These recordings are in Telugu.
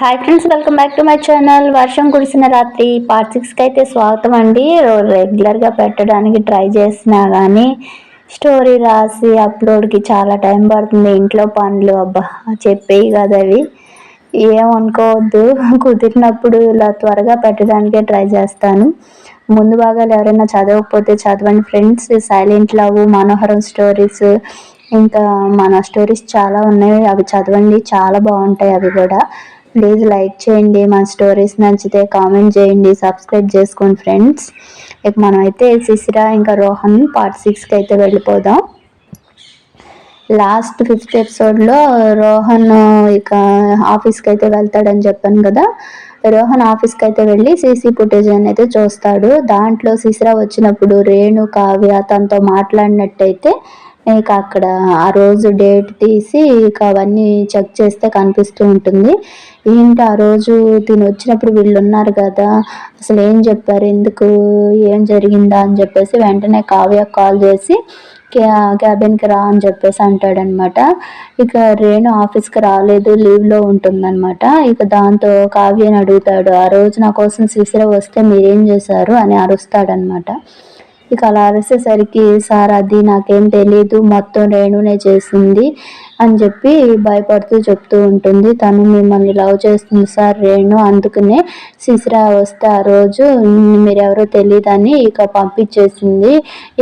Hi friends welcome back to my channel వర్షం కురిసిన రాత్రి పార్ట్ సిక్స్కి అయితే స్వాగతం అండి. రెగ్యులర్గా పెట్టడానికి ట్రై చేసినా కానీ స్టోరీ రాసి అప్లోడ్కి చాలా టైం పడుతుంది. ఇంట్లో పనులు అబ్బా చెప్పేవి కదా అవి. ఏమనుకోవద్దు కుదిరినప్పుడు ఇలా త్వరగా పెట్టడానికే ట్రై చేస్తాను. ముందు భాగాలు ఎవరైనా చదవకపోతే చదవండి ఫ్రెండ్స్ సైలెంట్ లవ్ మనోహరం స్టోరీస్ ఇంకా మన స్టోరీస్ చాలా ఉన్నాయి. అవి చదవండి. చాలా బాగుంటాయి అవి కూడా. ప్లీజ్ లైక్ చేయండి మన స్టోరీస్ నచ్చితే కామెంట్ చేయండి సబ్స్క్రైబ్ చేసుకోండి ఫ్రెండ్స్. ఇక మనమైతే సిసిరా ఇంకా రోహన్ పార్ట్ సిక్స్కి అయితే వెళ్ళిపోదాం. లాస్ట్ ఫిఫ్త్ ఎపిసోడ్లో రోహన్ ఇక ఆఫీస్కి అయితే వెళ్తాడని చెప్పాను కదా. రోహన్ ఆఫీస్కి అయితే వెళ్ళి సీసీ ఫుటేజ్ అయితే చూస్తాడు. దాంట్లో సిసిరా వచ్చినప్పుడు రేణు కావ్య తనతో మాట్లాడినట్టయితే ఇక అక్కడ ఆ రోజు డేట్ తీసి ఇక అవన్నీ చెక్ చేస్తే కనిపిస్తూ ఉంటుంది. ఏంటి ఆ రోజు తిని వచ్చినప్పుడు వీళ్ళు ఉన్నారు కదా అసలు ఏం చెప్పారు ఎందుకు ఏం జరిగిందా అని చెప్పేసి వెంటనే కావ్య కాల్ చేసి క్యాబిన్కి రా అని చెప్పేసి అంటాడనమాట. ఇక రేణు ఆఫీస్కి రాలేదు లీవ్లో ఉంటుందన్నమాట ఇక దాంతో కావ్యని అడుగుతాడు ఆ రోజు నా కోసం సిసిర వస్తే మీరేం చేశారు? అని అరుస్తాడనమాట. ఇక అలా అరిసేసరికి సార్ అది నాకేం తెలీదు. మొత్తం రేణునే చేసింది. అని చెప్పి భయపడుతూ చెప్తూ ఉంటుంది. తను మిమ్మల్ని లవ్ చేస్తుంది సార్ రేణు. అందుకనే సిసిరా వస్తే ఆ రోజు మీరెవరో తెలియదని ఇక పంపించేసింది.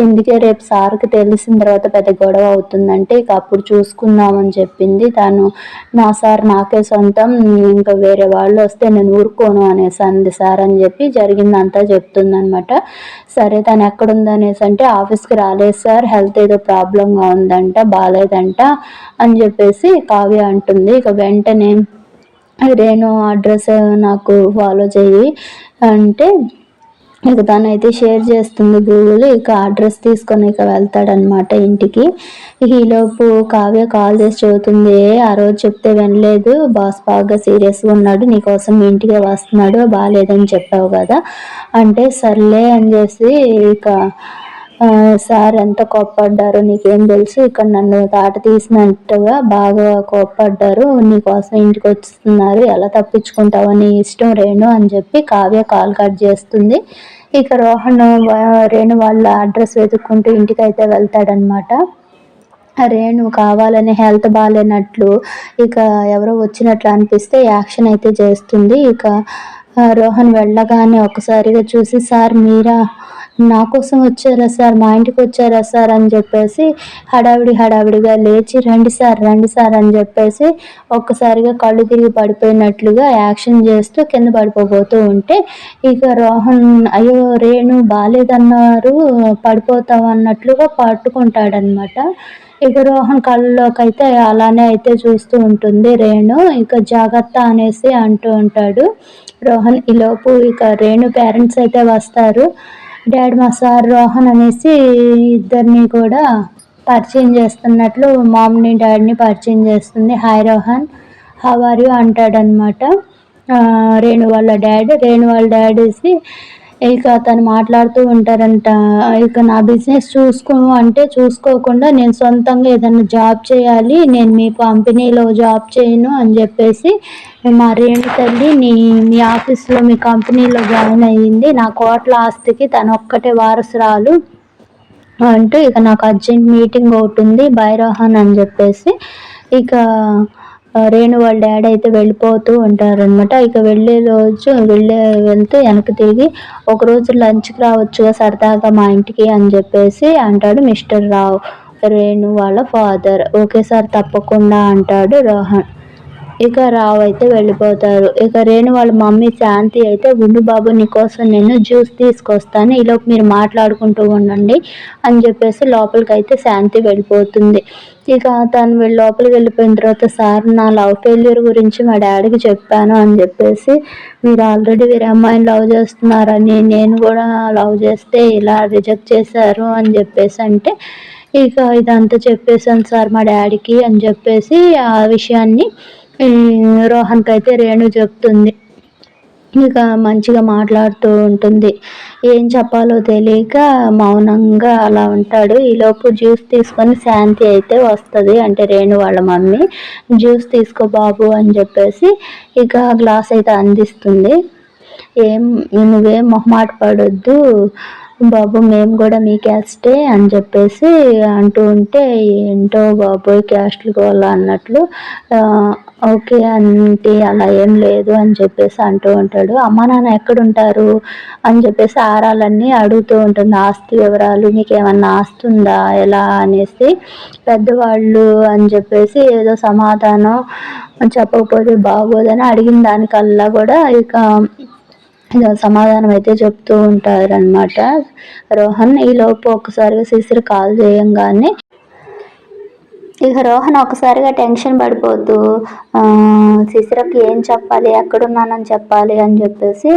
ఎందుకే రేపు సార్కి తెలిసిన తర్వాత పెద్ద గొడవ అవుతుందంటే ఇక అప్పుడు చూసుకుందామని చెప్పింది. తను నా సార్ నాకే సొంతం. ఇంకా వేరే వాళ్ళు వస్తే నేను ఊరుకోను అనేసి అంది సార్ అని చెప్పి జరిగిందంతా చెప్తుందనమాట సరే తను ఎక్కడుందనేసి అంటే ఆఫీస్కి రాలేదు సార్. హెల్త్ ఏదో ప్రాబ్లంగా ఉందంట బాగాలేదంట అని చెప్పేసి కావ్య అంటుంది. ఇక వెంటనే రేణు అడ్రస్ నాకు ఫాలో చెయ్యి అంటే ఇక తనైతే షేర్ చేస్తుంది గూగుల్ ఇక అడ్రస్ తీసుకొని ఇక వెళ్తాడనమాట ఇంటికి. ఈలోపు కావ్య కాల్ చేసి చదువుతుంది ఆ రోజు చెప్తే వినలేదు. బాస్ బాగా సీరియస్గా ఉన్నాడు. నీకోసం మీ ఇంటికి వస్తున్నాడు. బాగాలేదని చెప్పావు కదా. అంటే సర్లే అని చేసి ఇక సార్ ఎంత కోప్పడ్డారు నీకేం తెలుసు. ఇక్కడ నన్ను తాట తీసినట్టుగా బాగా కోప్పడ్డారు. నీకోసం ఇంటికి వస్తున్నారు ఎలా తప్పించుకుంటావు నీ ఇష్టం రేణు అని చెప్పి కావ్య కాల్ కట్ చేస్తుంది. ఇక రోహన్ రేణు వాళ్ళ అడ్రస్ వెతుక్కుంటూ ఇంటికి అయితే వెళ్తాడనమాట రేణు కావాలని హెల్త్ బాగాలేనట్లు ఇక ఎవరో వచ్చినట్లు అనిపిస్తే యాక్షన్ అయితే చేస్తుంది. ఇక రోహన్ వెళ్ళగానే ఒకసారిగా చూసి సార్ మీరా నా కోసం వచ్చారా సార్? మా ఇంటికి వచ్చారా సార్? అని చెప్పేసి హడావిడి హడావిడిగా లేచి రండి సార్ రండి సార్ అని చెప్పేసి ఒక్కసారిగా కళ్ళు తిరిగి పడిపోయినట్లుగా యాక్షన్ చేస్తూ కింద పడిపోబోతూ ఉంటే ఇక రోహన్ అయ్యో రేణు బాగాలేదన్నారు పడిపోతావు అన్నట్లుగా పట్టుకుంటాడనమాట ఇక రోహన్ కళ్ళలోకి అయితే అలానే అయితే చూస్తూ ఉంటుంది రేణు. ఇక జాగ్రత్త అనేసి అంటూ ఉంటాడు రోహన్. ఈలోపు ఇక రేణు పేరెంట్స్ అయితే వస్తారు. డాడ్ మా సార్ రోహన్ అనేసి ఇద్దరిని కూడా పరిచయం చేస్తున్నట్లు మామ్ని డాడీని పరిచయం చేస్తుంది. Hi Rohan how are you అంటాడనమాట రేణు వాళ్ళ డాడీ రేణు వాళ్ళ డాడీసి ఇక తను మాట్లాడుతూ ఉంటారంట ఇక నా బిజినెస్ చూసుకో అంటే చూసుకోకుండా నేను సొంతంగా ఏదైనా జాబ్ చేయాలి నేను మీ కంపెనీలో జాబ్ చేయను అని చెప్పేసి మా రేణు తల్లి నీ మీ ఆఫీస్లో మీ కంపెనీలో జాయిన్ అయ్యింది. నా కోట్ల ఆస్తికి తను ఒక్కటే వారసురాలు అంటూ ఇక నాకు అర్జెంట్ మీటింగ్ ఒకటి ఉంది బైరోహన్ అని చెప్పేసి. ఇక రేణు వాళ్ళ డాడీ అయితే వెళ్ళిపోతూ ఉంటారనమాట ఇక వెళ్ళే రోజు వెళ్ళే వెళ్తూ వెనక్కి తిరిగి ఒకరోజు లంచ్కి రావచ్చుగా సరదాగా మా ఇంటికి అని చెప్పేసి అంటాడు మిస్టర్ రావు రేణు వాళ్ళ ఫాదర్. ఓకే సార్ తప్పకుండా అంటాడు రోహన్. ఇక రావు అయితే వెళ్ళిపోతారు. ఇక రేణు వాళ్ళ మమ్మీ శాంతి అయితే ఉండు బాబు నీకోసం నేను జ్యూస్ తీసుకొస్తాను. ఈలోపు మీరు మాట్లాడుకుంటూ ఉండండి అని చెప్పేసి లోపలికి అయితే శాంతి వెళ్ళిపోతుంది. ఇక తను వెళ్ళి లోపలికి వెళ్ళిపోయిన తర్వాత సార్ నా లవ్ ఫెయిల్యూర్ గురించి మా డాడీకి చెప్పాను అని చెప్పేసి మీరు ఆల్రెడీ మీరు అమ్మాయిని లవ్ చేస్తున్నారని నేను కూడా లవ్ చేస్తే ఇలా రిజెక్ట్ చేశారు అని చెప్పేసి అంటే ఇక ఇదంతా చెప్పేశాను సార్ మా డాడీకి అని చెప్పేసి ఆ విషయాన్ని రోహన్కి అయితే రేణు చెప్తుంది. ఇక మంచిగా మాట్లాడుతూ ఉంటుంది. ఏం చెప్పాలో తెలియక మౌనంగా అలా ఉంటాడు. ఈలోపు జ్యూస్ తీసుకొని శాంతి అయితే వస్తుంది. అంటే రేణు వాళ్ళ మమ్మీ జ్యూస్ తీసుకో బాబు అని చెప్పేసి ఇక గ్లాస్ అయితే అందిస్తుంది. ఏం నువ్వేం మొహమాట పడొద్దు. బాబు మేము కూడా మీ క్యాస్టే అని చెప్పేసి అంటూ ఉంటే ఏంటో బాబోయ్ క్యాస్ట్లు గోల అన్నట్లు ఓకే అంటే అలా ఏం లేదు అని చెప్పేసి అంటూ ఉంటాడు. అమ్మ నాన్న ఎక్కడుంటారు? అని చెప్పేసి ఆరాలన్నీ అడుగుతూ ఉంటుంది. ఆస్తి వివరాలు మీకు ఏమన్నా ఆస్తి ఉందా? ఎలా? అనేసి పెద్దవాళ్ళు అని చెప్పేసి ఏదో సమాధానం చెప్పకపోతే బాగోదని అడిగిన దానికల్లా కూడా ఇక సమాధానం అయితే చెప్తూ ఉంటారనమాట రోహన్ ఈలోపు ఒకసారిగా శిశిర్ కాల్ చేయంగానే ఇక రోహన్ ఒకసారిగా టెన్షన్ పడిపోతూ శిశిరకి ఏం చెప్పాలి ఎక్కడున్నానని చెప్పాలి అని చెప్పేసి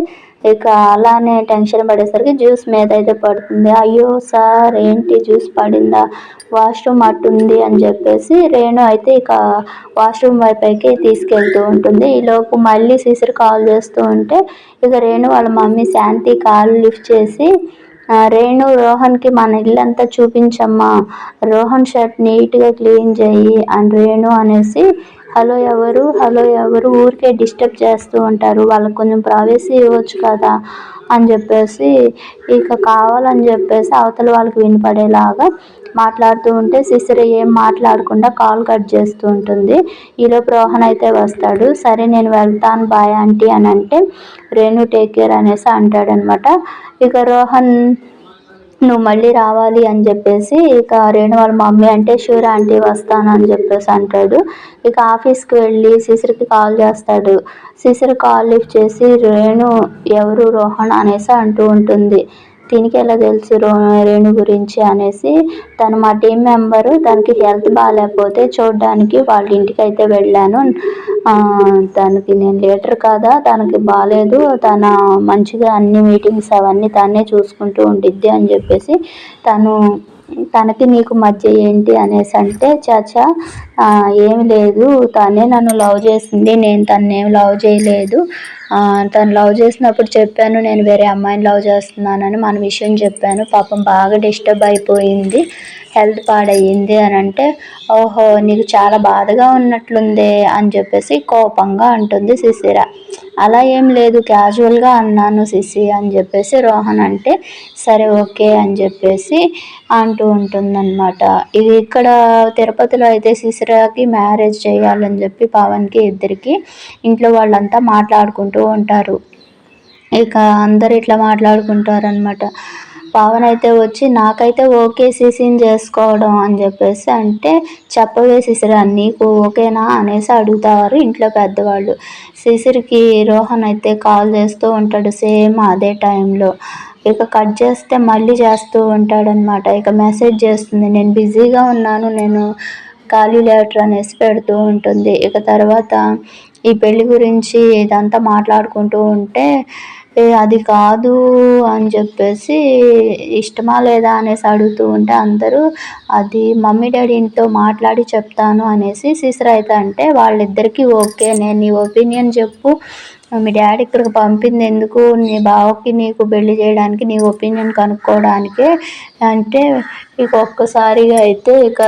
ఇక అలానే టెన్షన్ పడేసరికి జ్యూస్ మీద అయితే పడుతుంది. అయ్యో సార్ ఏంటి జ్యూస్ పడిందా? వాష్రూమ్ అట్టుంది అని చెప్పేసి రేణు అయితే ఇక వాష్రూమ్ వైపుకి తీసుకెళ్తూ ఉంటుంది. ఈలోపు మళ్ళీ శిశిర్ కాల్ చేస్తూ ఉంటే ఇక రేణు వాళ్ళ మమ్మీ శాంతి కాల్ లిఫ్ట్ చేసి రేణు రోహన్కి మన ఇల్లంతా చూపించమ్మా. రోహన్ షర్ట్ నీట్గా క్లీన్ చేయి అండ్ రేణు అనేసి హలో ఎవరు? హలో ఎవరు? ఊరికే డిస్టర్బ్ చేస్తూ ఉంటారు. వాళ్ళకి కొంచెం ప్రైవసీ ఇవ్వచ్చు కదా అని చెప్పేసి ఇక కావాలని చెప్పేసి అవతల వాళ్ళకి వినపడేలాగా మాట్లాడుతూ ఉంటే సిస్టర్ ఏం మాట్లాడకుండా కాల్ కట్ చేస్తూ ఉంటుంది. ఈలోపు రోహన్ అయితే వస్తాడు. సరే నేను వెళ్తాను బాయ్ ఆంటీ అని అంటే రేణు టేక్ కేర్ అనేసి అంటాడనమాట. ఇక రోహన్ నువ్వు మళ్ళీ రావాలి అని చెప్పేసి ఇక రేణు వాళ్ళ మమ్మీ అంటే షూర్ ఆంటీ వస్తాను అని చెప్పేసి అంటాడు. ఇక ఆఫీస్కి వెళ్ళి శిశురికి కాల్ చేస్తాడు. శిశిర్ కాల్ లిఫ్ట్ చేసి రేణు ఎవరు రోహన్ అనేసి అంటూ ఉంటుంది. దీనికి ఎలా తెలుసు రేణు గురించి అనేసి తను మా టీం మెంబరు తనకి హెల్త్ బాగాలేకపోతే చూడడానికి వాళ్ళ ఇంటికి అయితే వెళ్ళాను తనకి నేను లీటర్ కాదా? తనకి బాగాలేదు తన మంచిగా అన్ని మీటింగ్స్ అవన్నీ తనే చూసుకుంటూ ఉండిద్ది అని చెప్పేసి తను తనకి నీకు మధ్య ఏంటి అనేసి అంటే చాచా ఏమి లేదు. తనే నన్ను లవ్ చేసింది. నేను తన్నేం లవ్ చేయలేదు. తను లవ్ చేసినప్పుడు చెప్పాను నేను వేరే అమ్మాయిని లవ్ చేస్తున్నానని మన విషయం చెప్పాను. పాపం బాగా డిస్టర్బ్ అయిపోయింది హెల్త్ పాడయ్యింది అని అంటే ఓహో నీకు చాలా బాధగా ఉన్నట్లుందే అని చెప్పేసి కోపంగా అంటుంది శిశిర. అలా ఏం లేదు క్యాజువల్గా అన్నాను సిసి అని చెప్పేసి రోహన్ అంటే సరే ఓకే అని చెప్పేసి అంటూ ఉంటుందన్నమాట. ఇది ఇక్కడ తిరుపతిలో అయితే శిశిరకి మ్యారేజ్ చేయాలని చెప్పి పవన్కి ఇద్దరికి ఇంట్లో వాళ్ళంతా మాట్లాడుకుంటూ ఉంటారు. ఇక అందరు ఇట్లా మాట్లాడుకుంటారనమాట పవన్ అయితే వచ్చి నాకైతే ఓకే సీసీని చేసుకోవడం అని చెప్పేసి అంటే చెప్పవే సిసిరా నీకు ఓకేనా? అనేసి అడుగుతారు ఇంట్లో పెద్దవాళ్ళు. సిసిరికి రోహన్ అయితే కాల్ చేస్తూ ఉంటాడు సేమ్ అదే టైంలో. ఇక కట్ చేస్తే మళ్ళీ చేస్తూ ఉంటాడనమాట ఇక మెసేజ్ చేస్తుంది నేను బిజీగా ఉన్నాను నేను ఖాళీ లెటర్ అనేసి పెడుతూ ఉంటుంది. ఇక తర్వాత ఈ పెళ్ళి గురించి ఇదంతా మాట్లాడుకుంటూ ఉంటే అది కాదు అని చెప్పేసి ఇష్టమా లేదా అనేసి అడుగుతూ ఉంటే అందరూ అది మమ్మీ డాడీతో మాట్లాడి చెప్తాను అనేసి సిస్టర్ అయితే అంటే వాళ్ళిద్దరికీ ఓకే నేను నీ ఒపీనియన్ చెప్పు. మీ డాడీ ఇక్కడికి పంపింది ఎందుకు? నీ బావకి నీకు పెళ్ళి చేయడానికి నీ ఒపీనియన్ కనుక్కోవడానికి. అంటే ఇక ఒక్కసారిగా అయితే ఇక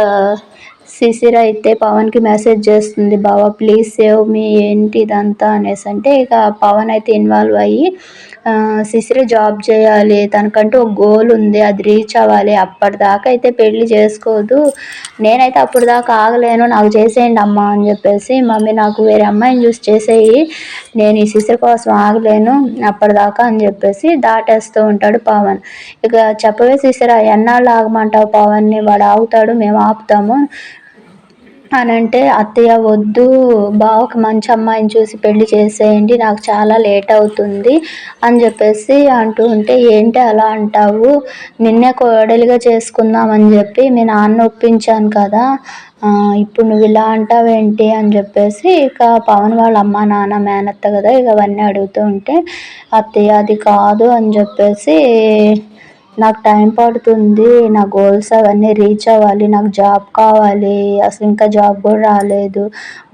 సిసిర అయితే పవన్కి మెసేజ్ చేస్తుంది బావ ప్లీజ్ సేవ్ మీ ఏంటి ఇదంతా? అనేసి. అంటే ఇక పవన్ అయితే ఇన్వాల్వ్ అయ్యి సిసిర జాబ్ చేయాలి తనకంటూ ఒక గోల్ ఉంది అది రీచ్ అవ్వాలి. అప్పటిదాకా అయితే పెళ్ళి చేసుకోదు. నేనైతే అప్పుడు దాకా ఆగలేను నాకు చేసేయండి అమ్మ అని చెప్పేసి మమ్మీ నాకు వేరే అమ్మాయిని చూసి చేసేయి నేను ఈ సిసిర కోసం ఆగలేను అప్పటిదాకా అని చెప్పేసి దాటేస్తూ ఉంటాడు పవన్. ఇక చెప్పవే సిసిర ఎన్నాళ్ళు ఆగమంటావు పవన్ని? వాడు ఆగుతాడు మేము ఆపుతాము. అని అంటే అత్తయ్య వద్దు. బావకి మంచి అమ్మాయిని చూసి పెళ్ళి చేసేయండి. నాకు చాలా లేట్ అవుతుంది అని చెప్పేసి అంటూ ఉంటే ఏంటి అలా అంటావు? నిన్నే కోడలిగా చేసుకుందామని చెప్పి మీ నాన్న ఒప్పించాను కదా. ఇప్పుడు నువ్వు ఇలా అంటావేంటి? అని చెప్పేసి ఇక పవన్ వాళ్ళ అమ్మ నాన్న మేనత్త కదా ఇక అవన్నీ అడుగుతూ ఉంటే అత్తయ్య అది కాదు అని చెప్పేసి నాకు టైం పడుతుంది నా గోల్స్ అవన్నీ రీచ్ అవ్వాలి నాకు జాబ్ కావాలి అసలు ఇంకా జాబ్ కూడా రాలేదు.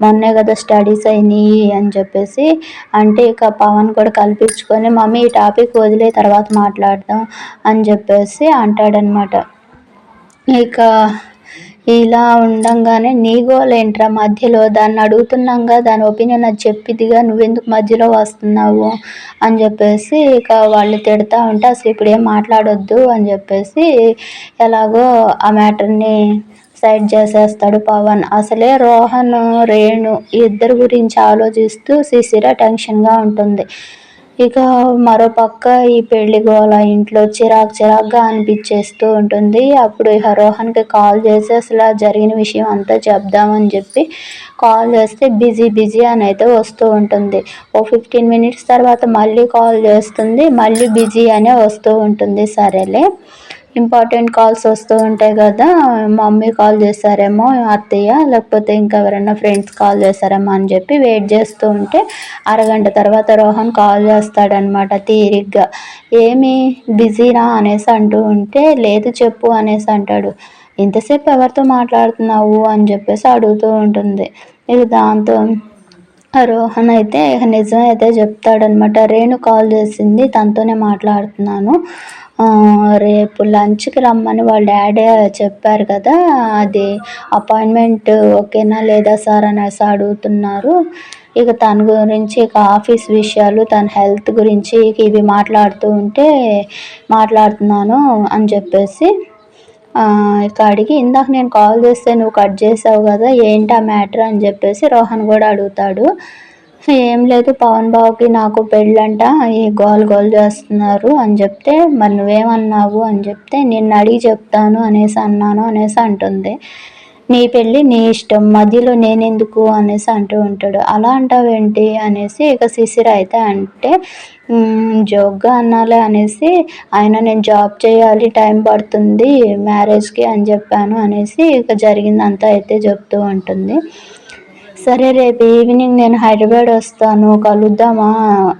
మొన్నే కదా స్టడీస్ అయినాయి అని చెప్పేసి అంటే ఇక పవన్ కూడా కల్పించుకొని మమ్మీ ఈ టాపిక్ వదిలే తర్వాత మాట్లాడదాం అని చెప్పేసి అంటాడనమాట. ఇక ఇలా ఉండంగానే నీ గోల్ మధ్యలో? దాన్ని అడుగుతున్నాంగా దాని ఒపీనియన్ అది చెప్పిదిగా నువ్వెందుకు మధ్యలో వస్తున్నావు? అని చెప్పేసి ఇక వాళ్ళు తిడతా ఉంటే అసలు ఇప్పుడు ఏం మాట్లాడొద్దు? అని చెప్పేసి ఎలాగో ఆ మ్యాటర్ని సైడ్ చేసేస్తాడు పవన్. అసలే రోహన్ రేణు ఇద్దరు గురించి ఆలోచిస్తూ శిశిర టెన్షన్గా ఉంటుంది. ఇక మరోపక్క ఈ పెళ్ళి గోల ఇంట్లో చిరాకు చిరాకుగా అనిపించేస్తూ ఉంటుంది. అప్పుడు ఇక రోహన్కి కాల్ చేసి అసలు జరిగిన విషయం అంతా చెప్దామని చెప్పి కాల్ చేస్తే బిజీ బిజీ అని అయితే వస్తూ ఉంటుంది. ఓ ఫిఫ్టీన్ మినిట్స్ తర్వాత మళ్ళీ కాల్ చేస్తుంది. మళ్ళీ బిజీ అనే వస్తూ ఉంటుంది. సరేలే. ఇంపార్టెంట్ కాల్స్ వస్తూ ఉంటాయి కదా మమ్మీ కాల్ చేస్తారేమో అత్తయ్య లేకపోతే ఇంకా ఎవరైనా ఫ్రెండ్స్ కాల్ చేస్తారేమో అని చెప్పి వెయిట్ చేస్తూ ఉంటే అరగంట తర్వాత రోహన్ కాల్ చేస్తాడనమాట తీరిగ్గా. ఏమి బిజీనా అనేసి అంటూ ఉంటే లేదు చెప్పు అనేసి అంటాడు. ఇంతసేపు ఎవరితో మాట్లాడుతున్నావు? అని చెప్పేసి అడుగుతూ ఉంటుంది. ఇక దాంతో రోహన్ అయితే నిజం అయితే చెప్తాడనమాట రేణు కాల్ చేసింది తనతోనే మాట్లాడుతున్నాను. రేపు లంచ్కి రమ్మని వాళ్ళ డాడీ చెప్పారు కదా అది అపాయింట్మెంట్ ఓకేనా లేదా సార్ అనేసి అడుగుతున్నారు. ఇక తన గురించి ఇక ఆఫీస్ విషయాలు తన హెల్త్ గురించి ఇవి మాట్లాడుతూ ఉంటే మాట్లాడుతున్నాను అని చెప్పేసి ఇక అడిగి ఇందాక నేను కాల్ చేస్తే నువ్వు కట్ చేసావు కదా ఏంటి ఆ మ్యాటర్ అని చెప్పేసి రోహన్ కూడా అడుగుతాడు. ఏం లేదు పవన్ బాబుకి నాకు పెళ్ళంట ఈ గోల్ గోల్ చేస్తున్నారు అని చెప్తే మరి నువ్వేమన్నావు అని చెప్తే నిన్ను అడిగి చెప్తాను అనేసి అన్నాను అనేసి అంటుంది. నీ పెళ్ళి నీ ఇష్టం మధ్యలో నేనెందుకు అనేసి అంటూ ఉంటాడు. అలా అంటావేంటి అనేసి ఇక శిశిర అయితే అంటే జోక్గా అనాలి అనేసి ఆయన నేను జాబ్ చేయాలి టైం పడుతుంది మ్యారేజ్కి అని చెప్పాను అనేసి ఇక జరిగిందంతా అయితే చెప్తూ ఉంటుంది. సరే రేపు ఈవినింగ్ నేను హైదరాబాద్ వస్తాను కలుద్దామా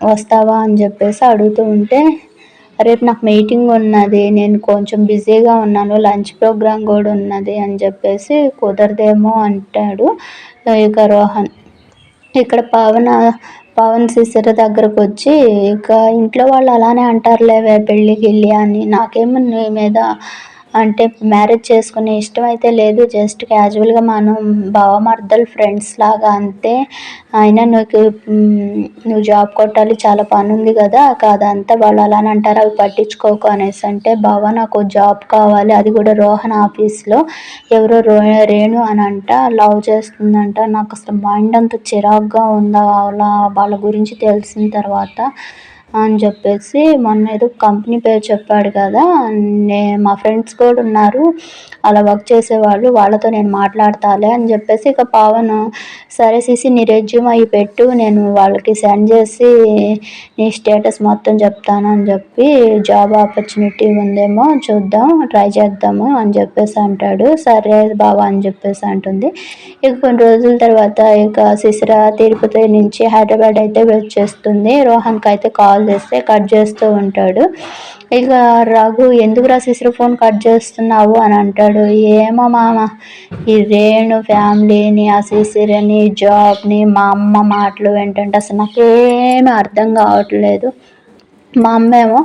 వస్తావా అని చెప్పేసి అడుగుతూ ఉంటే రేపు నాకు మీటింగ్ ఉన్నది నేను కొంచెం బిజీగా ఉన్నాను లంచ్ ప్రోగ్రామ్ కూడా ఉన్నది అని చెప్పేసి కుదరదేమో అంటాడు ఇక రోహన్. ఇక్కడ పవన్ పవన్ సిసిర దగ్గరకు వచ్చి ఇక ఇంట్లో వాళ్ళు అలానే అంటారులేవే పెళ్ళికి వెళ్ళి అని. నాకేమో నీ మీద అంటే మ్యారేజ్ చేసుకునే ఇష్టం అయితే లేదు. జస్ట్ క్యాజువల్గా మనం బావమర్దలు ఫ్రెండ్స్ లాగా అంతే. అయినా నీకు నువ్వు జాబ్ కొట్టాలి చాలా పని ఉంది కదా. కాదంతా వాళ్ళు అలానే అంటారు. అవి పట్టించుకోకు అనేసి. అంటే బావ నాకు జాబ్ కావాలి. అది కూడా రోహన్ ఆఫీస్లో ఎవరో రో రేణు అని అంట. లవ్ చేస్తుందంట. నాకు అసలు మైండ్ అంత చిరాగ్గా ఉందా? వాళ్ళ వాళ్ళ గురించి తెలిసిన తర్వాత. అని చెప్పేసి మొన్న ఏదో కంపెనీ పేరు చెప్పాడు కదా. నే మా ఫ్రెండ్స్ కూడా ఉన్నారు. అలా వర్క్ చేసేవాళ్ళు వాళ్ళతో నేను మాట్లాడతాలే అని చెప్పేసి ఇక పవన్ సరే సిసి నీ రెజ్యూమ్ అవి పెట్టు నేను వాళ్ళకి సెండ్ చేసి నీ స్టేటస్ మొత్తం చెప్తాను అని చెప్పి జాబ్ ఆపర్చునిటీ ఉందేమో చూద్దాం ట్రై చేద్దాము అని చెప్పేసి అంటాడు. సరే బాబా అని చెప్పేసి అంటుంది. ఇక కొన్ని రోజుల తర్వాత ఇక సిసిరా తిరుపతి నుంచి హైదరాబాద్ అయితే వచ్చేస్తుంది రోహన్కి అయితే కాల్ కాల్ చేస్తే కట్ చేస్తూ ఉంటాడు. ఇక రఘు ఎందుకు రాసేసారు ఫోన్ కట్ చేస్తున్నావు? అని అంటాడు. ఏమో మామ ఈ రేణు ఫ్యామిలీని ఆ సిసిరని జాబ్ని మా అమ్మ మాటలు ఏంటంటే అసలు నాకేమీ అర్థం కావట్లేదు. మా అమ్మేమో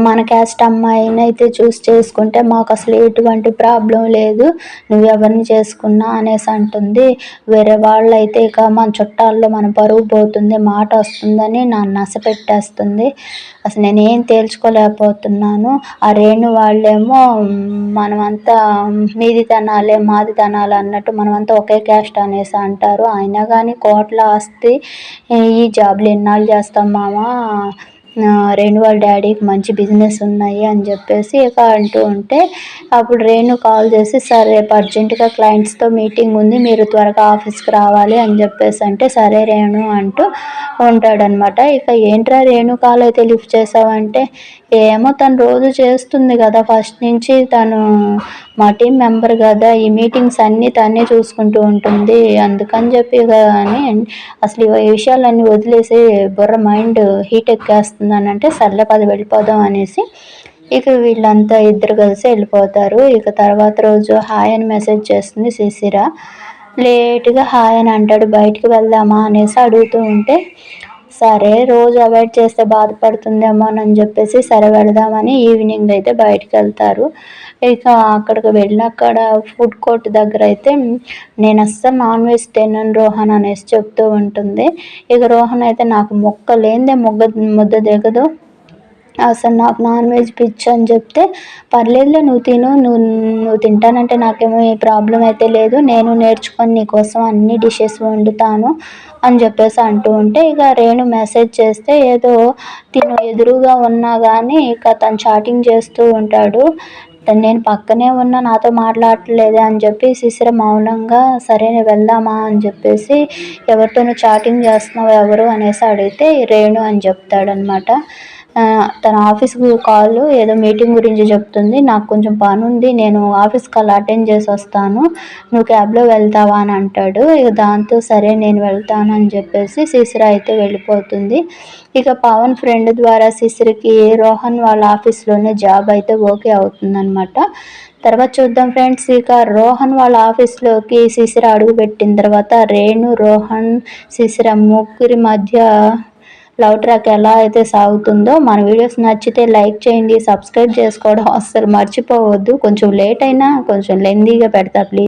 మన క్యాస్ట్ అమ్మాయిని అయితే చూస్ చేసుకుంటే మాకు అసలు ఎటువంటి ప్రాబ్లం లేదు నువ్వు ఎవరిని చేసుకున్నా అనేసి అంటుంది. వేరే వాళ్ళు అయితే ఇక మన చుట్టాల్లో మన పరువు పోతుంది మాట వస్తుందని నా నస పెట్టేస్తుంది. అసలు నేనేం తేల్చుకోలేకపోతున్నాను. ఆ రేణు వాళ్ళేమో మనమంతా మీది తనాలే మాది తినాలి అన్నట్టు మనమంతా ఒకే క్యాస్ట్ అనేసి అంటారు. అయినా కానీ కోట్ల ఆస్తి ఈ జాబ్లు ఎన్నాళ్ళు చేస్తాం మామ. రేణు వాళ్ళ డాడీకి మంచి బిజినెస్ ఉన్నాయి అని చెప్పేసి ఇక అంటూ ఉంటే అప్పుడు రేణు కాల్ చేసి సరే రేపు అర్జెంటుగా క్లయింట్స్తో మీటింగ్ ఉంది మీరు త్వరగా ఆఫీస్కి రావాలి అని చెప్పేసి అంటే సరే రేణు అంటూ ఉంటాడనమాట. ఇక ఏంట్రా రేణుకాలు అయితే లిఫ్ట్ చేసావంటే? ఏమో తను రోజు చేస్తుంది కదా. ఫస్ట్ నుంచి తను మా టీం మెంబర్ కదా. ఈ మీటింగ్స్ అన్నీ తనే చూసుకుంటూ ఉంటుంది. అందుకని చెప్పి కానీ అసలు ఈ విషయాలన్నీ వదిలేసి బుర్ర మైండ్ హీట్ ఎక్కేస్తుంది అని అంటే సర్లే పది వెళ్ళిపోదాం అనేసి ఇక వీళ్ళంతా ఇద్దరు కలిసి వెళ్ళిపోతారు. ఇక తర్వాత రోజు హాయ్ అని మెసేజ్ చేస్తుంది శిశిర. లేట్గా హాయ్ అని అంటాడు. బయటికి వెళ్దామా అనేసి అడుగుతూ ఉంటే సరే రోజు అవాయిడ్ చేస్తే బాధపడుతుందేమో అని చెప్పేసి సరే వెళదామని ఈవినింగ్ అయితే బయటికి వెళ్తారు. ఇక అక్కడికి వెళ్ళినక్కడ ఫుడ్ కోర్ట్ దగ్గర అయితే నేను అస్సలు నాన్ వెజ్ తిన్నాను రోహన్ అనేసి చెప్తూ ఉంటుంది. ఇక రోహన్ అయితే నాకు మొక్క లేనిదే మొగ్గ ముద్ద దిగదు. అసలు నాకు నాన్ వెజ్ పిచ్చి అని చెప్తే పర్లేదులే నువ్వు తిను నువ్వు నువ్వు తింటానంటే నాకేమీ ప్రాబ్లం అయితే లేదు నేను నేర్చుకొని నీకోసం అన్ని డిషెస్ వండుతాను అని చెప్పేసి అంటూ ఉంటే ఇక రేణు మెసేజ్ చేస్తే ఏదో తిను ఎదురుగా ఉన్నా కానీ ఇక తను చాటింగ్ చేస్తూ ఉంటాడు. నేను పక్కనే ఉన్నా నాతో మాట్లాడట్లేదే అని చెప్పి శిశిర మౌనంగా సరే వెళ్దామా అని చెప్పేసి ఎవరితోనూ చాటింగ్ చేస్తున్నావు ఎవరు? అనేసి అడిగితే రేణు అని చెప్తాడనమాట తన ఆఫీస్ కాల్ ఏదో మీటింగ్ గురించి చెప్తుంది. నాకు కొంచెం పని ఉంది నేను ఆఫీస్ కాల్ అటెండ్ చేసి వస్తాను. నువ్వు క్యాబ్లో వెళ్తావా అని అంటాడు. ఇక దాంతో సరే నేను వెళ్తాను అని చెప్పేసి శిశిర అయితే వెళ్ళిపోతుంది. ఇక పవన్ ఫ్రెండ్ ద్వారా శిశిరికి రోహన్ వాళ్ళ ఆఫీస్లోనే జాబ్ అయితే ఓకే అవుతుందన్నమాట. తర్వాత చూద్దాం ఫ్రెండ్స్ ఇక రోహన్ వాళ్ళ ఆఫీస్లోకి శిశిర అడుగు పెట్టిన తర్వాత రేణు రోహన్ శిశిర ముగ్గురి మధ్య లవ్ ట్రాక్ ఎలా అయితే సాగుతుందో మన వీడియోస్ నచ్చితే లైక్ చేయండి సబ్స్క్రైబ్ చేసుకోవడం అస్సలు మర్చిపోవద్దు. కొంచెం లేట్ అయినా కొంచెం లెందీగా పెడతా ప్లీజ్